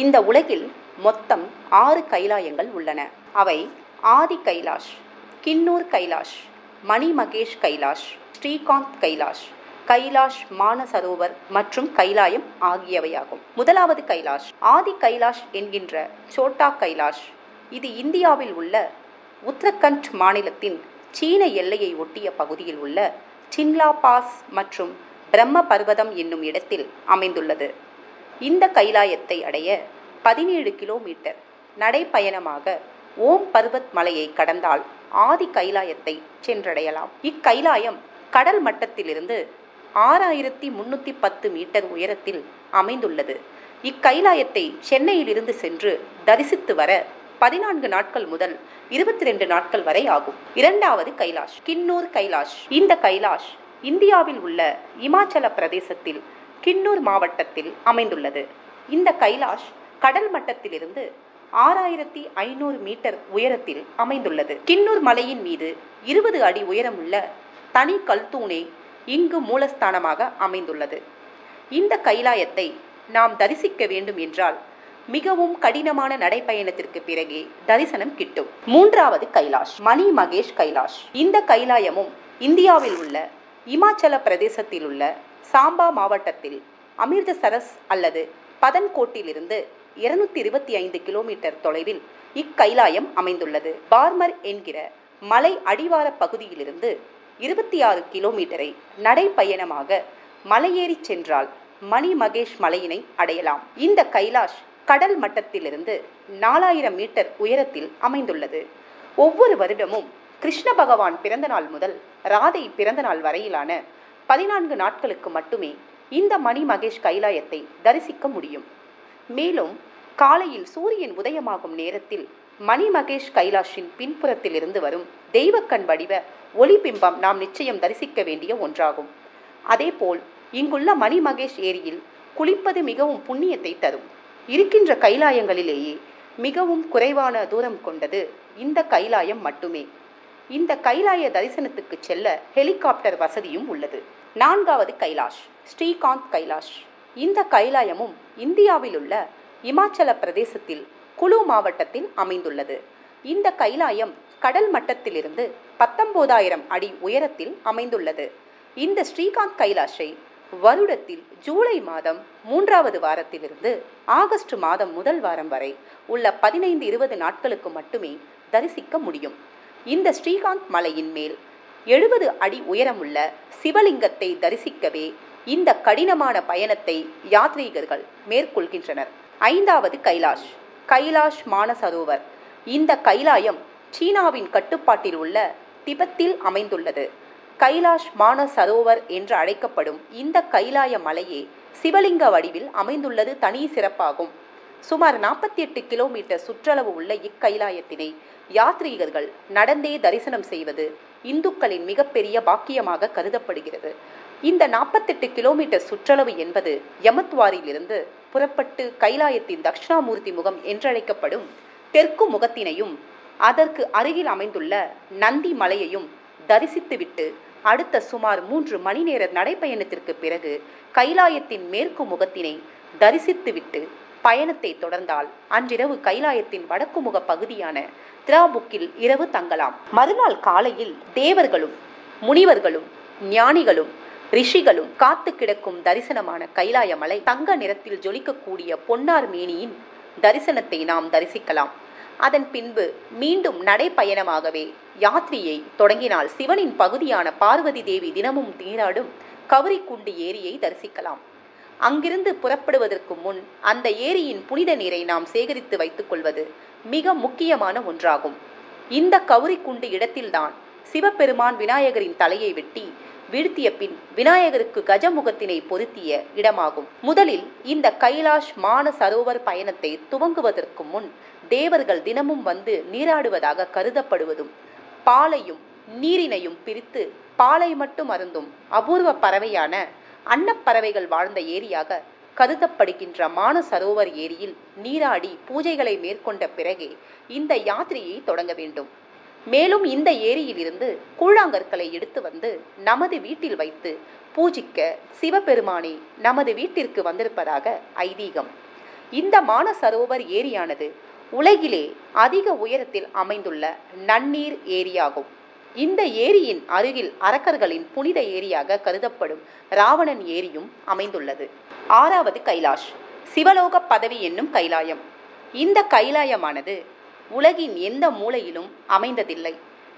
இந்த உலகில் மொத்தம் ஆறு கைலாயங்கள் உள்ளன. அவை ஆதி கைலாஷ் கின்னூர் கைலாஷ் மணி மகேஷ் கைலாஷ் ஸ்ரீகாந்த் கைலாஷ் கைலாஷ் மானசரோவர் மற்றும் கைலாயம் ஆகியவையாகும். முதலாவது கைலாஷ் ஆதி கைலாஷ் என்கின்ற சோட்டா கைலாஷ். இது இந்தியாவில் உள்ள உத்தரகண்ட் மாநிலத்தின் சீன எல்லையை ஒட்டிய பகுதியில் உள்ள சின்லா பாஸ் மற்றும் பிரம்ம பர்வதம் என்னும் இடத்தில் அமைந்துள்ளது. இந்த கைலாயத்தை அடைய பதினேழு கிலோமீட்டர் நடைப்பயணமாக ஓம் பர்வத் மலையை கடந்தால் ஆதி கைலாயத்தை சென்றடையலாம். இக்கைலாயம் கடல் மட்டத்திலிருந்து ஆறாயிரத்தி முன்னூற்றி பத்து மீட்டர் உயரத்தில் அமைந்துள்ளது. இக்கைலாயத்தை சென்னையிலிருந்து சென்று தரிசித்து வர பதினான்கு நாட்கள் முதல் இருபத்தி ரெண்டு நாட்கள் வரை ஆகும். இரண்டாவது கைலாஷ் கின்னூர் கைலாஷ். இந்த கைலாஷ் இந்தியாவில் உள்ள இமாச்சல பிரதேசத்தில் கின்னூர் மாவட்டத்தில் அமைந்துள்ளது. இந்த கைலாஷ் கடல் மட்டத்திலிருந்து ஆறாயிரத்தி ஐநூறு மீட்டர் உயரத்தில் அமைந்துள்ளது. கின்னூர் மலையின் மீது இருபது அடி உயரமுள்ள தனி கல்தூணே இங்கு மூலஸ்தானமாக அமைந்துள்ளது. இந்த கைலாயத்தை நாம் தரிசிக்க வேண்டும் என்றால் மிகவும் கடினமான நடைப்பயணத்திற்கு பிறகே தரிசனம் கிட்டும். மூன்றாவது கைலாஷ் மணி மகேஷ் கைலாஷ். இந்த கைலாயமும் இந்தியாவில் உள்ள இமாச்சல பிரதேசத்தில் உள்ள சாம்பா மாவட்டத்தில் அமிர்தசரஸ் அல்லது பதன்கோட்டிலிருந்து இருநூத்தி இருபத்தி ஐந்து கிலோமீட்டர் தொலைவில் இக்கைலாயம் அமைந்துள்ளது. பார்மர் என்கிற மலை அடிவார பகுதியிலிருந்து இருபத்தி ஆறு கிலோமீட்டரை நடைப்பயணமாக மலையேறி சென்றால் மணி மகேஷ் மலையினை அடையலாம். இந்த கைலாஷ் கடல் மட்டத்திலிருந்து நாலாயிரம் மீட்டர் உயரத்தில் அமைந்துள்ளது. ஒவ்வொரு வருடமும் கிருஷ்ண பகவான் பிறந்த நாள் முதல் ராதை பிறந்த நாள் வரையிலான பதினான்கு நாட்களுக்கு மட்டுமே இந்த மணி மகேஷ் கைலாயத்தை தரிசிக்க முடியும். மேலும் காலையில் சூரியன் உதயமாகும் நேரத்தில் மணி மகேஷ் கைலாஷின் பின்புறத்தில் இருந்து வரும் தெய்வக்கண் வடிவ ஒளிபிம்பம் நாம் நிச்சயம் தரிசிக்க வேண்டிய ஒன்றாகும். அதேபோல் இங்குள்ள மணி மகேஷ் ஏரியில் குளிப்பது மிகவும் புண்ணியத்தை தரும். இருக்கின்ற கைலாயங்களிலேயே மிகவும் குறைவான தூரம் கொண்டது இந்த கைலாயம் மட்டுமே. இந்த கைலாய தரிசனத்துக்கு செல்ல ஹெலிகாப்டர் வசதியும் உள்ளது. நான்காவது கைலாஷ் ஸ்ரீகாந்த் கைலாஷ். இந்த கைலாயமும் இந்தியாவில் உள்ள இமாச்சல பிரதேசத்தில் குழு மாவட்டத்தில் அமைந்துள்ளது. இந்த கைலாயம் கடல் மட்டத்திலிருந்து பத்தொன்பதாயிரம் அடி உயரத்தில் அமைந்துள்ளது. இந்த ஸ்ரீகாந்த் கைலாஷை வருடத்தில் ஜூலை மாதம் மூன்றாவது வாரத்திலிருந்து ஆகஸ்ட் மாதம் முதல் வாரம் வரை உள்ள பதினைந்து இருபது நாட்களுக்கு மட்டுமே தரிசிக்க முடியும். இந்த ஸ்ரீகாந்த் மலையின் மேல் எழுபது அடி உயரமுள்ள சிவலிங்கத்தை தரிசிக்கவே இந்த கடினமான பயணத்தை யாத்ரீகர்கள் மேற்கொள்கின்றனர். ஐந்தாவது கைலாஷ். கைலாஷ் மானசரோவர். இந்த கைலாயம் சீனாவின் கட்டுப்பாட்டில் உள்ள திபெத்தில் அமைந்துள்ளது. கைலாஷ் மானசரோவர் என்று அழைக்கப்படும் இந்த கைலாய மலையே சிவலிங்க வடிவில் அமைந்துள்ளது தனி சிறப்பாகும். சுமார் நாற்பத்தி எட்டு கிலோமீட்டர் சுற்றளவு உள்ள இக்கைலாயத்தினை யாத்ரீகர்கள் நடந்தே தரிசனம் செய்வது இந்துக்களின் மிகப்பெரிய பாக்கியமாக கருதப்படுகிறது. இந்த நாற்பத்தெட்டு கிலோமீட்டர் சுற்றளவு என்பது யமத்வாரிலிருந்து புறப்பட்டு கைலாயத்தின் தட்சிணாமூர்த்தி முகம் என்றழைக்கப்படும் தெற்கு முகத்தினையும் அதற்கு அருகில் அமைந்துள்ள நந்தி மலையையும் தரிசித்துவிட்டு அடுத்த சுமார் மூன்று மணி நேர நடைப்பயணத்திற்கு பிறகு கைலாயத்தின் மேற்கு முகத்தினை தரிசித்துவிட்டு பயணத்தை தொடர்ந்தால் அன்றிரவு கைலாயத்தின் வடக்கு முக பகுதியான திராபுக்கில் இரவு தங்கலாம். மறுநாள் காலையில் தேவர்களும் முனிவர்களும் ஞானிகளும் ரிஷிகளும் காத்து கிடக்கும் தரிசனமான கைலாய மலை தங்க நிறத்தில் ஜொலிக்கக்கூடிய பொன்னார் மேனியின் தரிசனத்தை நாம் தரிசிக்கலாம். அதன் பின்பு மீண்டும் நடைப்பயணமாகவே யாத்திரையை தொடங்கினால் சிவனின் பகுதியான பார்வதி தேவி தினமும் நீராடும் கவரிக்குண்டு ஏரியை தரிசிக்கலாம். அங்கிருந்து புறப்படுவதற்கு முன் அந்த ஏரியின் புனித நீரை நாம் சேகரித்து வைத்துக் கொள்வது மிக முக்கியமான ஒன்றாகும். இந்த கவுரிக்குண்டு இடத்தில்தான் சிவபெருமான் விநாயகரின் தலையை வெட்டி வீழ்த்திய பின் விநாயகருக்கு கஜமுகத்தினை பொருத்திய இடமாகும். முதலில் இந்த கைலாஷ் மான சரோவர் பயணத்தை துவங்குவதற்கு முன் தேவர்கள் தினமும் வந்து நீராடுவதாக கருதப்படுவதும் பாலையும் நீரினையும் பிரித்து பாலை மட்டும் அருந்தும் அபூர்வ பறவையான அன்னப்பறவைகள் வாழ்ந்த ஏரியாக கருதப்படுகின்ற மானசரோவர் ஏரியில் நீராடி பூஜைகளை மேற்கொண்ட பிறகே இந்த யாத்திரையை தொடங்க வேண்டும். மேலும் இந்த ஏரியிலிருந்து கூழாங்கற்களை எடுத்து வந்து நமது வீட்டில் வைத்து பூஜிக்க சிவபெருமானே நமது வீட்டிற்கு வந்திருப்பதாக ஐதீகம். இந்த மானசரோவர் ஏரியானது உலகிலே அதிக உயரத்தில் அமைந்துள்ள நன்னீர் ஏரியாகும். இந்த ஏரியின் அருகில் அரக்கர்களின் புனித ஏரியாக கருதப்படும் ராவணன் ஏரியும் அமைந்துள்ளது. ஆறாவது கைலாஷ். சிவலோக பதவி என்னும் கைலாயம். இந்த கைலாயமானது உலகின் எந்த மூலையிலும் அமைந்ததில்லை.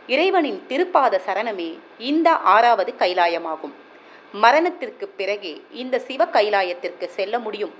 இறைவனின் திருப்பாத சரணமே இந்த ஆறாவது கைலாயமாகும். மரணத்திற்கு பிறகே இந்த சிவ கைலாயத்திற்கு செல்ல முடியும்.